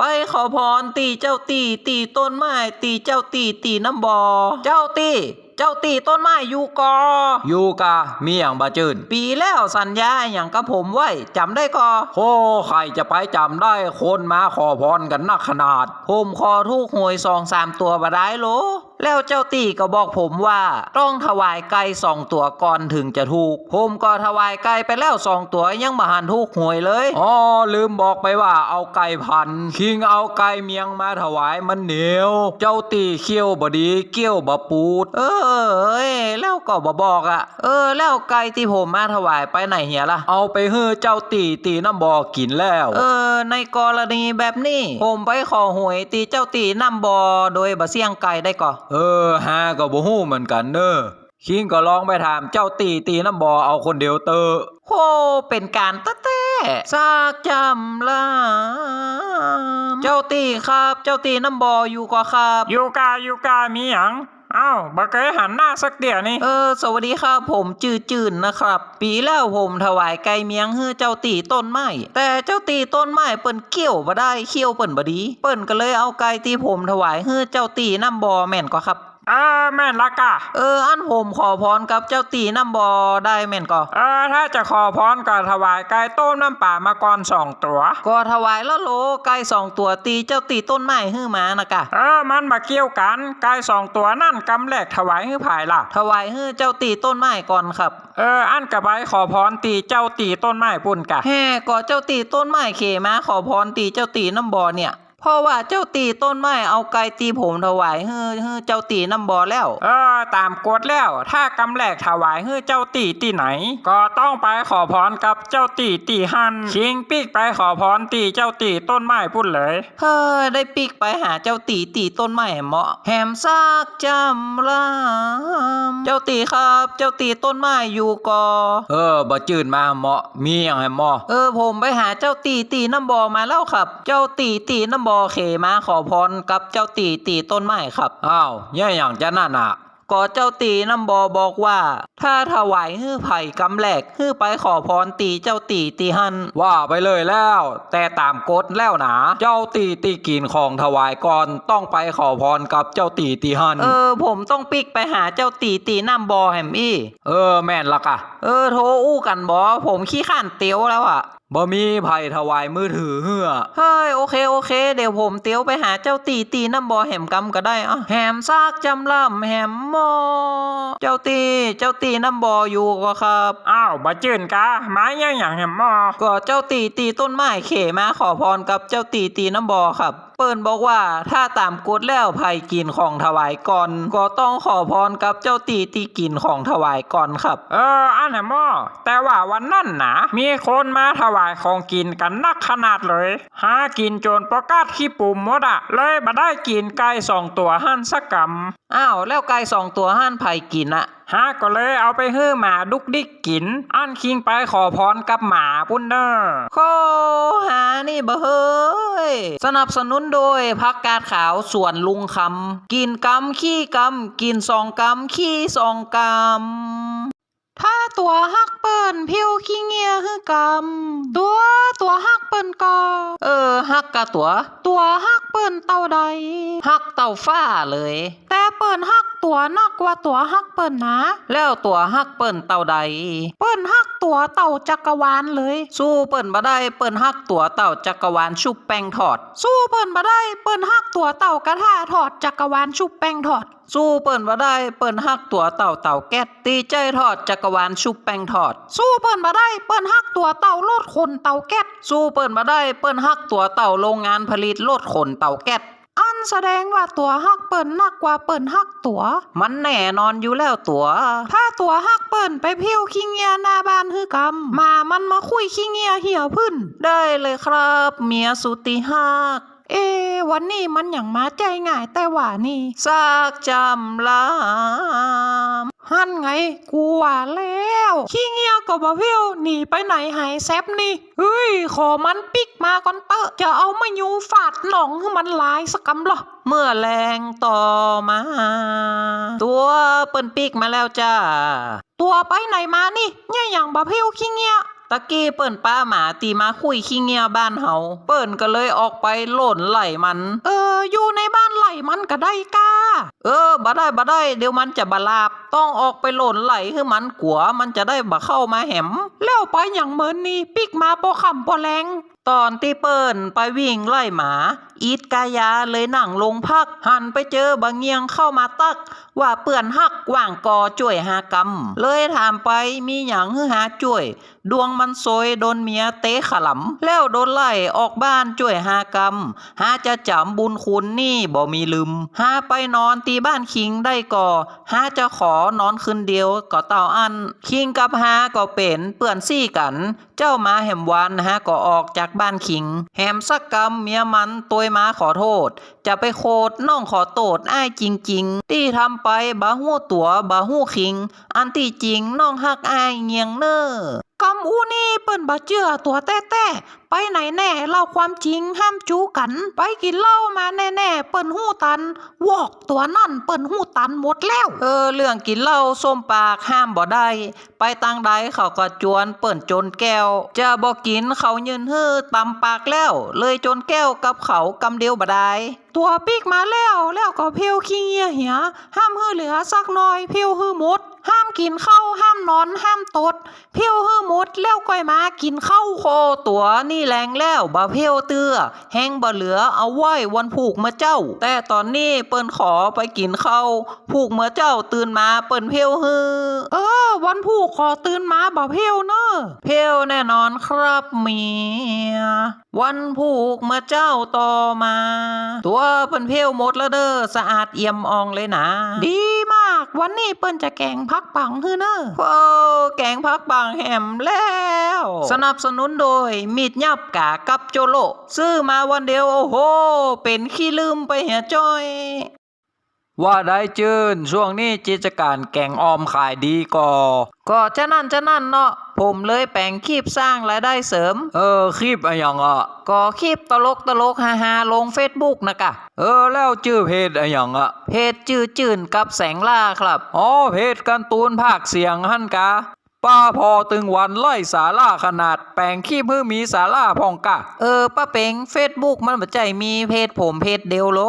ไปขอพรตีเจ้าตีตีต้นไม้ตีเจ้าตีตีน้ำบอเจ้าตีเจ้าตีต้นไม้อยู่กออยู่กะมีอย่างบาจืนปีแล้วสัญญาอย่างกับผมไว้จำได้กอโอ้ใครจะไปจำได้คนมาขอพรกันนักขนาด ผมขอทูกหวยสองสามตัวบาได้โหล แล้วเจ้าตีก็บอกผมว่าต้องถวายไก่สองตัวก่อนถึงจะถูก ผมก็ถวายไก่ไปแล้วสองตัวยังมาหันถูกหวยเลยอ๋อลืมบอกไปว่าเอาไก่พันคิงเอาไก่เมียงมาถวายมันเหนียว เจ้าตีเขี้ยวบดีเกี้ยวบปูด เออเอ้ยแล้วก็บบอกอะ่ะ เออ แล้วไก่ที่ผมมาถวายไปไหนเหียล่ะเอาไปเฮือเจ้าตีตีน้ำบอกินแล้ว เออ ในกรณีแบบนี้ ผมไปขอหวยตีเจ้าตีน้ำบอโดยบะเสี่ยงไก่ได้ก่อเออฮาก็บ่ฮู้เหมือนกันเด้อคิงก็ลองไปถามเจ้าตีตีน้ำบอเอาคนเดียวเตอโหเป็นการตะเต้ซากจำลามเจ้าตีครับ เจ้าตีน้ำบออยู่ก็ครับยูกายูกามีหยัง อ้าวบ่เคยหันหน้าสักเดียวนี่ เออ สวัสดีครับผมจืดจืนนะครับ ปีแล้วผมถวายไก่เมียงให้เจ้าตีต้นไม้ แต่เจ้าตีต้นไม้เปิ้นเกี่ยวบ่ได้เคี่ยวเปิ้นบ่ดี เปิ้นก็เลยเอาไก่ที่ผมถวายให้เจ้าตีน้ำบอแม่นกว่าครับ เออแม่นละกะ เออ อันผมขอพรกับเจ้าตีน้ำบอได้แม่นก็เออถ้าจะขอพรก็ถวายไก่ต้มน้ำป่ามาก่อนสองตัวก็ถวายละโลไก่สองตัวตีเจ้าตีต้นไม้ให้มานะกะ เออมันมาเกี่ยวกันไก่สองตัวนั่นกำแรกถวายให้ผายล่ะ ถวายให้เจ้าตีต้นไม้ก่อนครับ เออ อันกระบายขอพรตีเจ้าตีต้นไม้ปุ่นกะแฮ่ก็เจ้าตีต้นไม้เขมาขอพรตีเจ้าตีน้ำบอเนี่ย เพราะว่าเจ้าตีต้นไม้เอาไก่ตีผมถวายให้ให้เจ้าตีน้ำบอแล้ว เออ ตามกฎแล้ว ถ้ากำแรกถวายให้เจ้าตีตีไหน ก็ต้องไปขอพรกับเจ้าตีตีหันชิงปีกไปขอพรตีเจ้าตีต้นไม้พุ่นเลยเฮ้ยได้ปิกไปหาเจ้าตีตีต้นไม้เหมาะ แหมซากจำลามเจ้าตีครับ เจ้าตีต้นไม้อยู่กอ เออบ่จืดมาเหมาะมีอย่างไงหมอเออผมไปหาเจ้าตีตีน้ำบอมาแล้วครับ เจ้าตีตีน้ำบอเขมาขอพรกับเจ้าตีตีต้นไม้ครับอ้าวแย่อย่างจะนั่นอะก็เจ้าตีน้ำบอบอกว่า ถ้าถวายฮื้อไผ่กำแหลกฮื้อไปขอพรตีเจ้าตีตีหันว่าไปเลยแล้ว แต่ตามกฎแล้วนะเจ้าตีตีกินของถวายก่อนต้องไปขอพรกับเจ้าตีตีหันเออ ผมต้องปิกไปหาเจ้าตีตีน้ำบอแฮมอี้ เออแม่นละกะ เออโทรอู้กันบอผมขี้ข้านเตียวแล้วอะ บ่มีไผ่ถวายมือถือเหือเฮ้ยโอเคโอเค เดี๋ยวผมเตียวไปหาเจ้าตีตีน้ำบอแหมกำก็ได้อะแหมซากจำล่ำแหมหมอเจ้าตีเจ้าตีน้ำบออยู่ก็ครับอ้าวบ่จืนกะไม้ยังอย่างแหมหมอก็เจ้าตีตีต้นไม้เขมาขอพรกับเจ้าตีตีน้ำบอครับ เปิ้นบอกว่าถ้าตามกฎแล้วไผ่กินของถวายก่อน ก็ต้องขอพรกับเจ้าตีตีกินของถวายก่อนครับ เอออันแหมหมอแต่ว่าวันนั่นนะมีคนมาถวายของกินกันนักขนาดเลย หากินจนประกาศขี้ปุ่มหมดอะเลยมาได้กินไก่สองตัวหั่นสักกำอ้าวแล้วไก่สองตัวห้านไผ่กินอะ ฮะก็เลยเอาไปให้หมาดุกดิกกิน อันคิงไปขอพรกับหมาปุ้นเนอร์โคหานี่เบอเฮ้ย สนับสนุนโดยพักกาดขาวส่วนลุงคำ กินกำขี้กำ กินสองกำ ขี้สองกำ ถ้าตัวฮักเปิ้นพิวขี้เงียฮือกำตัวตัวฮักเปิ้นก็เออฮักกะตัว ตัวฮักเปิ้นเต่าใดฮักเต่าฟ้าเลย แต่เปิ้นฮักตัวนักกว่าตัวฮักเปิ้นนะ แล้วตัวฮักเปิ้นเต่าใด เปิ้นฮัก ตัวเต่าจักรวาลเลย สู้เปิ้นบ่ได้เปิ้นฮักตัวเต่าจักรวาลชุบแป้งทอด สู้เปิ้นบ่ได้เปิ้นฮักตัวเต่ากระทะทอดจักรวาลชุบแป้งทอด สู้เปิ้นบ่ได้เปิ้นฮักตัวเต่าเต่าแก๊สตีใจทอดจักรวาลชุบแป้งทอด สู้เปิ้นบ่ได้เปิ้นฮักตัวเต่าโลดคนเต่าแก๊สสู้เปิ้นบ่ได้เปิ้นฮักตัวเต่าโรงงานผลิตโลดขนเต่าแก๊ส อันแสดงว่าตัวฮักเปิ่นนักกว่าเปิ่นฮักตัว มันแน่นอนอยู่แล้วตัว ถ้าตัวฮักเปิ่นไปเพี้ยวขี้เงียหน้าบ้านฮือกำมามันมาคุยขี้เงียเหี่ยวพื้น ได้เลยครับ เมียสุติฮัก เอ วันนี้มันอย่างมาใจง่ายแต่ว่านี่ซากจำลามหันไง กูว่าแล้ว ขี้เงียก็บ่เพี้ยวหนีไปไหนหายแซบนี่ เฮ้ย ขอมันปิกมาก่อนเตอะจะเอามายูฟาดหนองให้มันลายสกกำเหรอเมื่อแรงต่อมา ตัวเปิ้นปิกมาแล้วจ้า ตัวไปไหนมานี่เนี่ยอย่างบ่เพี้ยวขี้เงีย ตะกี้เปิ้นป้าหมาตีมาคุยขี้เงียบ้านเฮาเปิ้นก็เลยออกไปหล่นไหลมัน เออ อยู่ในบ้านไหลมันก็ได้ก้าเออบ่ได้บ่ได้ เดี๋ยวมันจะบลาบ ต้องออกไปหล่นไหลให้มันกัวมันจะได้บ่เข้ามาแหม แล้วไปอย่างเหมือนนี่ปิกมาบ่คำบ่แรงตอนที่เปิ้นไปวิ่งไล่หมา อีทกายาเลยนั่งลงพัก หันไปเจอบางเงียงเข้ามาตัก ว่าเปื่อนหักว่างกอจ่วยหากรรมเลยถามไปมีหยังฮือหาจ่วย ดวงมันซวยโดนเมียเตะขลำแล้วโดนไล่ออกบ้านจ่วยหากรรม หาจะจำบุญคุณนี่บ่มีลืม หาไปนอนตีบ้านคิงได้ก่อ หาจะขอนอนคืนเดียวก็เต่าอัน คิงกับหาก็เป็นเปื่อนซี่กัน เจ้ามาแหมวันหาก็ออกจากบ้านคิง แหมสักกรรมเมียมันตัวมาขอโทษ จะไปโคดน้องขอโตดอ้ายจริง ๆ ที่ทำไปบาหู้ตัวบาหู้คิง อันที่จริงน้องฮักอ้ายเงียงเนอ้อ กำอูนี่เปิ้นบ่เชื่อตัวแต้เต้ไปไหนแน่เล่าความจริงห้ามจูกัน ไปกินเหล้ามาแน่ๆเปิ้นหู้ตัน วอกตัวนั่นเปิ้นหู้ตันหมดแล้ว เออ เรื่องกินเหล้าส้มปากห้ามบ่ได้ ไปตังใดเขาก็จวนเปิ้นจนแก้ว จะบ่กินเขายืนฮื้อตำปากแล้ว เลยจนแก้วกับเขากำเดียวบ่ได้ตัวปีกมาแล้วแล้วก็เพียวขี้เงียเหียห้ามฮื้อเหลือสักหน่อยเพียวฮื้อหมดห้ามกินข้าวห้ามนอนห้ามตด เพียวฮื้อหมดแล้วก้อยมากินข้าวโคตัวนี่แรงแล้วบ่เพียวเตื้อแห้งบ่เหลือเอาไว้วันผูกมาเจ้าแต่ตอนนี้เปิ้นขอไปกินข้าวผูกเมื่อเจ้าตื่นมาเปิ้นเพียวฮื้อเออ วันผูกขอตื่นมาบ่เพียวเนอะเพียวแน่นอนครับเมีย วันผูกเมื่อเจ้าต่อมา ตัวเปิ้นเพียวหมดแล้วเด้อสะอาดเอี่ยมอองเลยนะ ดีมาก วันนี้เปิ้นจะแกงพักปังฮือเนอะโอ้ แกงพักปังแหมแล้ว สนับสนุนโดย มีดยับกากับโจโล ซื้อมาวันเดียวโอ้โห เป็นขี้ลืมไปเหียจ้อย ว่าได้จืนช่วงนี้กิจการแกงออมขายดีก่อก็จะนั่นจะนั่นเนาะผมเลยแปลงคลิปสร้างรายได้เสริม เออคลิปอะไรอย่างอะก็คลิปตลกตลกฮาฮาลงเฟซบุ๊กนะกะ เออแล้วชื่อเพจอะไรอย่างอะเพจจื้อจื่นกับแสงล่าครับ อ๋อเพจการ์ตูนภาคเสียงหั่นกะ ป้าพอตึงวันไล่สาล่าขนาดแปลงขี้มือมีสาล่าพองกะ เออป้าเป็งเฟซบุ๊กมันบ่ใจมีเพจผมเพจเดียวโล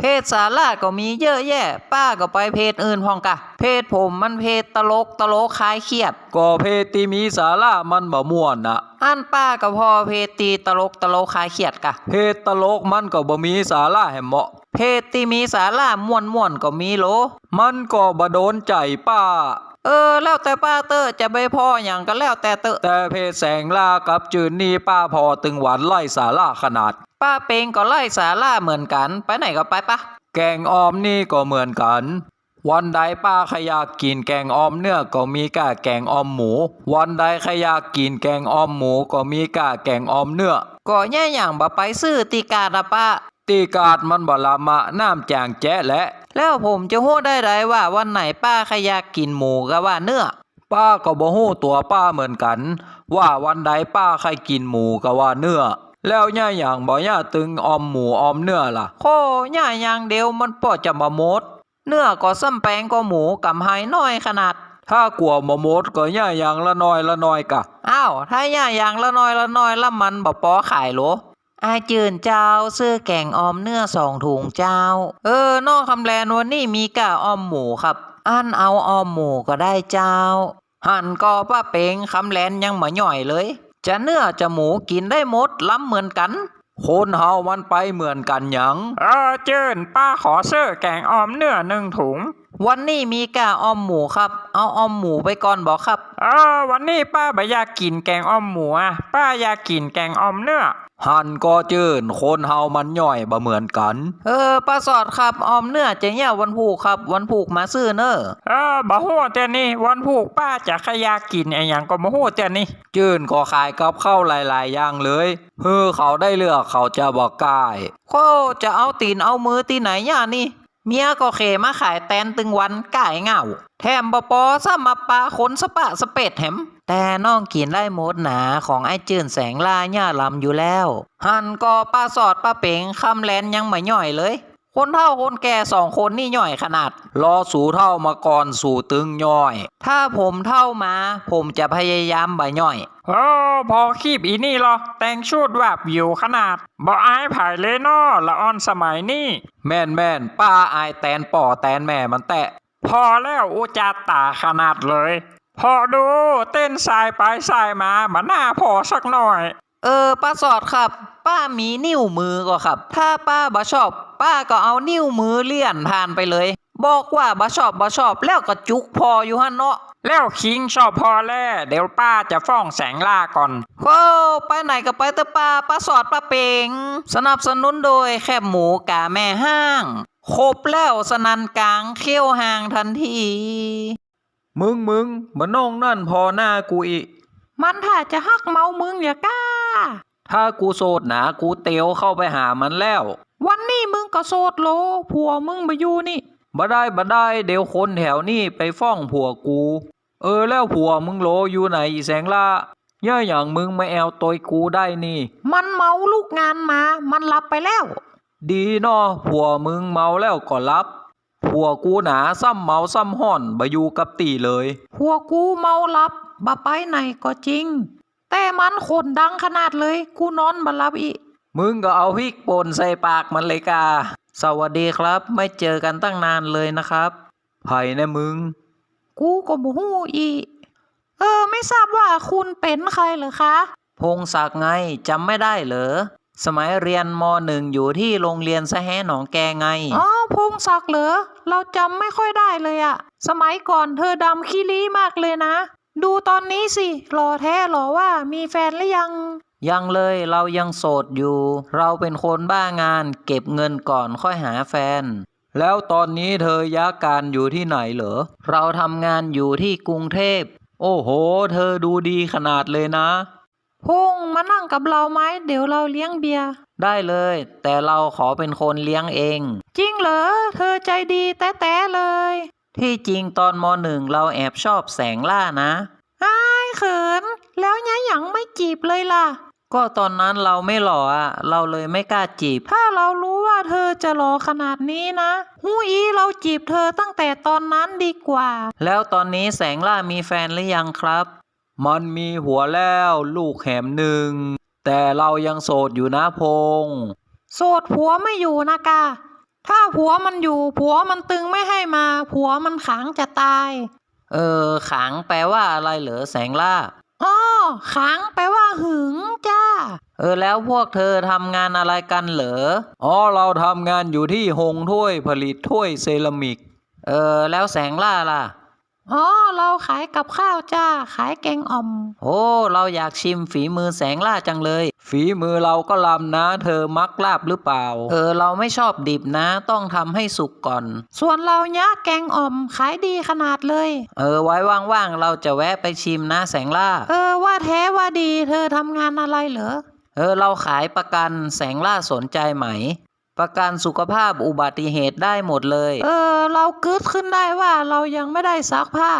เพจสาระก็มีเยอะแยะ ป้าก็ไปเพจอื่นพองกะ เพจผมมันเพจตลกตลกคลายเครียด ก็เพจที่มีสาระมันบ่ม่วนนะอันป้าก็พอเพจตีตลกตลกคลายเครียดกะ เพจตลกมันก็บ่มีสาระแหมเหมาะเพจที่มีสาระม่วนม่วนๆก็มีโหลมันก็บ่โดนใจป้า เออแล้วแต่ป้าเตอร์จะไปพออย่างก็แล้วแต่เตอร์แต่เพจแสงล่ากับจืนนี่ป้าพอตึงหวานไล่สาระขนาด ป้าเปงก็ไล่สาระเหมือนกัน ไปไหนก็ไปปะแกงออมนี่ก็เหมือนกัน วันใดป้าขยากกินแกงออมเนื้อก็มีกะแกงออมหมู วันใดขยากกินแกงออมหมูก็มีกะแกงออมเนื้อก็แย่อย่างบ่ไปซื้อตีกาดอะป้าตีกาดมันบ่ละมะน้ำจางแจ๊ะแหละ แล้วผมจะฮู้ได้ไดว่าวันไหนป้าขยากกินหมูกับว่าเนื้อ ป้าก็บ่ฮู้ตัวป้าเหมือนกัน ว่าวันใดป้าใครกินหมูกับว่าเนื้อ แล้วย่าอย่างบ่ย่าตึงออมหมูออมเนื้อล่ะโคย่าอย่างเดียวมันพอจะมาหมด เนื้อก็ซ้ำแปลงก็หมูกำไห้น้อยขนาด ถ้ากลัวมาหมดก็ย่าอย่างละน้อยละน้อยกะ อ้าวถ้าย่าอย่างละน้อยละน้อยละมันบ่ปอขายโหรอายจืนเจ้าซื้อแกงออมเนื้อสองถุงเจ้า เออนอกคำแลนวันนี้มีกะออมหมูครับ อันเอาออมหมูก็ได้เจ้า หั่นก็ป้าเปงคำแลนยังมาหน่อยเลย จะเนื้อจะหมูกินได้หมดล้ำเหมือนกันคนเฮามันไปเหมือนกันหยังเออเจินป้าขอเสื้อแกงออมเนื้อหนึ่งถุง วันนี้มีกะออมหมูครับ เอาออมหมูไปก่อนบอกครับ เออวันนี้ป้าบ่อยากกินแกงออมหมูอะป้าอยากกินแกงออมเนื้อ หันก็จืนคนเฮามันย่อยบ่เหมือนกัน เออป้าสอดครับออมเนื้อจะเนี่ยวันผูกครับวันผูกมาซื้อเนอะเออบ่ฮู้แต่นี่วันผูกป้าจะขยากกินไอ้หยังก็บ่ฮู้แต่นี่จืนก็ขายกับข้าวหลายๆอย่างเลยเฮ้อเขาได้เลือกเขาจะบอกกายโคจะเอาตีนเอามือตีไหนย่านี่ เมียก็เคมาขายแตนตึงวันก่ายเงาแถมบปอซะมาปาขนสปะสเปดแหม แต่น้องกินได้หมดหนาของไอ้จืนแสงล่าย่าลำอยู่แล้ว หันก็ปลาสอดปลาเป๋งคำแลนยังไม่ย่อยเลย คนเท่าคนแก่สองคนนี่ย่อยขนาด รอสู่เท่ามาก่อนสู่ตึงย่อย ถ้าผมเท่ามา ผมจะพยายามบ่ย่อยโอ้พอคีบอีนี่เหรอ แต่งชุดแบบอยู่ขนาดบ่อายไผ่เลยนอละอ่อนสมัยนี้แม่นแม่นป้าอายแตนป่อแตนแม่มันแตะ พอแล้วอุจาตาขนาดเลย พอดูเต้นสายไปสายมามาหน้าพอสักหน่อย เออป้าสอดครับ ป้ามีนิ้วมือก็ครับ ถ้าป้าบ่ชอบ ป้าก็เอานิ้วมือเลี่ยนผ่านไปเลย บอกว่าบ่ชอบบ่ชอบแล้วก็จุกพออยู่หันเนาะแล้วคิงชอบพอแล้วเดี๋ยวป้าจะฟ้องแสงล่าก่อนโอ้ไปไหนก็ไปเถอะป้าป้าสอดป้าเปงสนับสนุนโดยแคบหมูกาแม่ห้าง ครบแล้วสนันกลางเขี้ยวห่างทันที มึงมึงมาน้องนั่นพอหน้ากูอีก มันถ้าจะฮักเมามึงอย่ากล้า ถ้ากูโสดหนากูเตียวเข้าไปหามันแล้ว วันนี้มึงก็โสดโลผัวมึงมาอยู่นี่บ่ได้บ่ได้เดี๋ยวคนแถวนี้ไปฟ้องผัวกู เออแล้วผัวมึงโลอยู่ไหนอีแสงล่าย่าอย่างมึงมาแอวตอยกูได้นี่ มันเมาลูกงานมา มันหลับไปแล้ว ดีเนาะผัวมึงเมาแล้วก็รับผัวกูหนาซ้ำเมาซ้ำห่อนบ่อยู่กับตีเลยผัวกูเมาหลับบ่ไปไหนก็จริง แต่มันขนดังขนาดเลย กูนอนบ่หลับอีกมึงก็เอาพริกป่นใส่ปากมันเลยกา สวัสดีครับ ไม่เจอกันตั้งนานเลยนะครับไผ่นะมึง กูก็บ่ฮู้อีกเออ ไม่ทราบว่าคุณเป็นใครเหรอคะ พงศักดิ์ไงจำไม่ได้เหรอ สมัยเรียนมหนึ่งอยู่ที่โรงเรียนสะแหหนองแกไง อ๋อพงศักดิ์เหรอ เราจำไม่ค่อยได้เลยอะ สมัยก่อนเธอดำขี้ลี้มากเลยนะ ดูตอนนี้สิหล่อแท้หล่อว่ามีแฟนหรือยัง ยังเลยเรายังโสดอยู่ เราเป็นคนบ้างาน เก็บเงินก่อนค่อยหาแฟน แล้วตอนนี้เธอย้าการอยู่ที่ไหนเหรอ เราทำงานอยู่ที่กรุงเทพ โอ้โห เธอดูดีขนาดเลยนะพงมานั่งกับเราไหมเดี๋ยวเราเลี้ยงเบียร์ได้เลย แต่เราขอเป็นคนเลี้ยงเอง จริงเหรอ เธอใจดีแต้ๆเลย ที่จริงตอนมหนึ่งเราแอบชอบแสงล่านะอ้ายเขิน แล้วยะหยังไม่จีบเลยล่ะ ก็ตอนนั้นเราไม่หล่ออะเราเลยไม่กล้าจีบ ถ้าเรารู้ว่าเธอจะหล่อขนาดนี้นะหูอีเราจีบเธอตั้งแต่ตอนนั้นดีกว่า แล้วตอนนี้แสงล่ามีแฟนหรือยังครับ มันมีหัวแล้วลูกแหมหนึ่ง แต่เรายังโสดอยู่นะพงษ์โสดผัวไม่อยู่นะกา ถ้าผัวมันอยู่ ผัวมันตึงไม่ให้มา ผัวมันขังจะตาย เออ ขังแปลว่าอะไรเหรอแสงล่าอ้อขังแปลว่าหึงจ้า เออแล้วพวกเธอทำงานอะไรกันเหรอ อ๋อเราทำงานอยู่ที่หงถ้วยผลิตถ้วยเซรามิก เออแล้วแสงล่าล่ะ อ๋อเราขายกับข้าวจ้า ขายแกงอ่อม โอ้เราอยากชิมฝีมือแสงล่าจังเลย ฝีมือเราก็ลำนะ เธอมักลาบหรือเปล่า เออ เราไม่ชอบดิบนะ ต้องทำให้สุกก่อน ส่วนเราเนี้ยแกงอ่อมขายดีขนาดเลย เออ ไว้ว่างๆ เราจะแวะไปชิมนะแสงล่า เออ ว่าแท้ว่าดี เธอทำงานอะไรเหรอ เออ เราขายประกันแสงล่าสนใจไหม ประกันสุขภาพอุบัติเหตุได้หมดเลย เออ เรากึดขึ้นได้ว่าเรายังไม่ได้ซักผ้า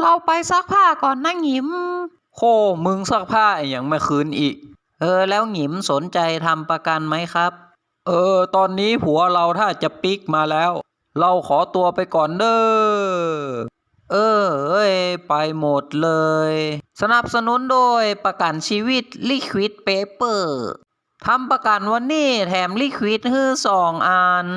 เราไปซักผ้าก่อนนะหงิม โคมึงซักผ้าอย่างไม่คืนอีก เออ แล้วหงิมสนใจทำประกันไหมครับ เออ ตอนนี้ผัวเราถ้าจะปิกมาแล้ว เราขอตัวไปก่อนเด้อ เออ เอ้ย ไปหมดเลย สนับสนุนโดยประกันชีวิต Liquid Paper ทำประกันวันนี้แถม Liquid ฮื้อสองอัน